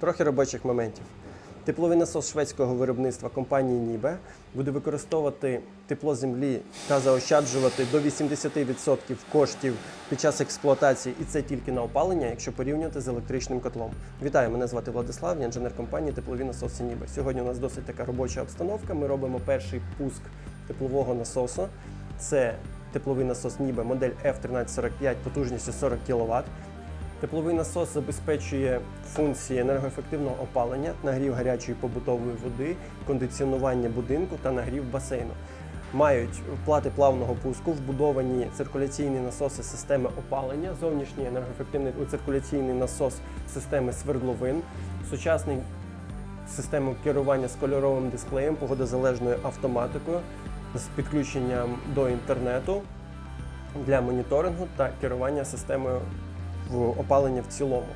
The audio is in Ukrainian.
Трохи робочих моментів. Тепловий насос шведського виробництва компанії Нібе буде використовувати тепло землі та заощаджувати до 80% коштів під час експлуатації, і це тільки на опалення, якщо порівнювати з електричним котлом. Вітаю, мене звати Владислав, я інженер компанії Теплові насоси Нібе. Сьогодні у нас досить така робоча обстановка. Ми робимо перший пуск теплового насосу. Це тепловий насос Нібе модель F1345 потужністю 40 кВт. Тепловий насос забезпечує функції енергоефективного опалення, нагрів гарячої побутової води, кондиціонування будинку та нагрів басейну. Мають плати плавного пуску, вбудовані циркуляційні насоси системи опалення, зовнішній енергоефективний циркуляційний насос системи свердловин, сучасний систему керування з кольоровим дисплеєм, погодозалежною автоматикою, з підключенням до інтернету для моніторингу та керування системою в опалення в цілому.